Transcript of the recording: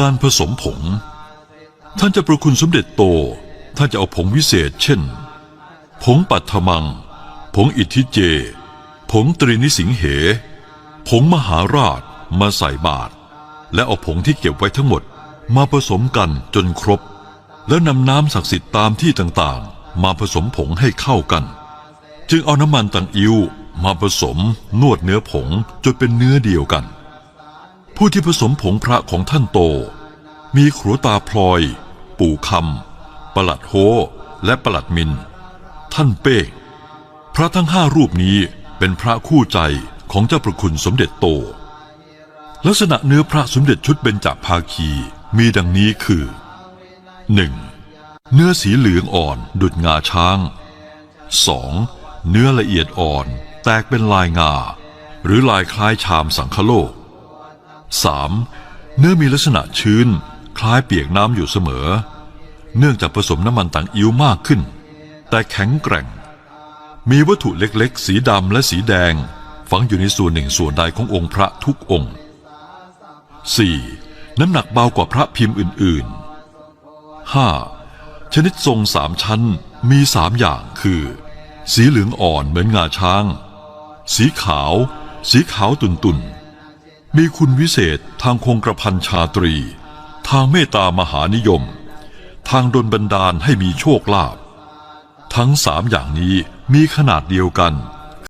การผสมผง ท่านจะประคุณสมเด็จโต ท่านจะเอาผงวิเศษ เช่น ผงปัทมัง ผงอิทธิเจ ผงตรีนิสิงเห ผงมหาราชมาใส่บาตรและเอาผงที่เก็บไว้ทั้งหมดมาผสมกันจนครบ แล้วนำน้ำศักดิ์สิทธิ์ตามที่ต่างๆ มาผสมผงให้เข้ากัน จึงเอาน้ำมันตังอิวมาผสมนวดเนื้อผงจนเป็นเนื้อเดียวกัน ผู้ที่ผสมผงพระของท่านโต มีครัวตาพลอย ปู่คำประหลัดโฮและประหลัดมิน ท่านเป้งพระทั้งห้ารูปนี้เป็นพระคู่ใจของเจ้าประคุณสมเด็จโต ลักษณะเนื้อพระสมเด็จชุดเบญจภาคีมีดังนี้คือ 1. เนื้อสีเหลืองอ่อนดุดงาช้าง 2. เนื้อละเอียดอ่อนแตกเป็นลายงา หรือลายคล้ายชามสังคโลก 3. เนื้อมีลักษณะชื้น คล้ายเปียกน้ำอยู่เสมอ เนื่องจากผสมน้ำมันตังอิ้วมากขึ้น แต่แข็งแกร่ง มีวัตถุเล็กๆ สีดำและสีแดง ฝังอยู่ในส่วนหนึ่งส่วนใดขององค์พระทุกองค์ 4. น้ำหนักเบากว่าพระพิมพ์อื่นๆ 5. ชนิดทรงสามชั้นมีสามอย่างคือ สีเหลืองอ่อนเหมือนงาช้าง สีขาว สีขาวตุนตุนๆ มีคุณวิเศษทางคงกระพันชาตรี ทางเมตตามหานิยม ทางดลบันดาลให้มีโชคลาภทั้งสามอย่างนี้มีขนาดเดียวกัน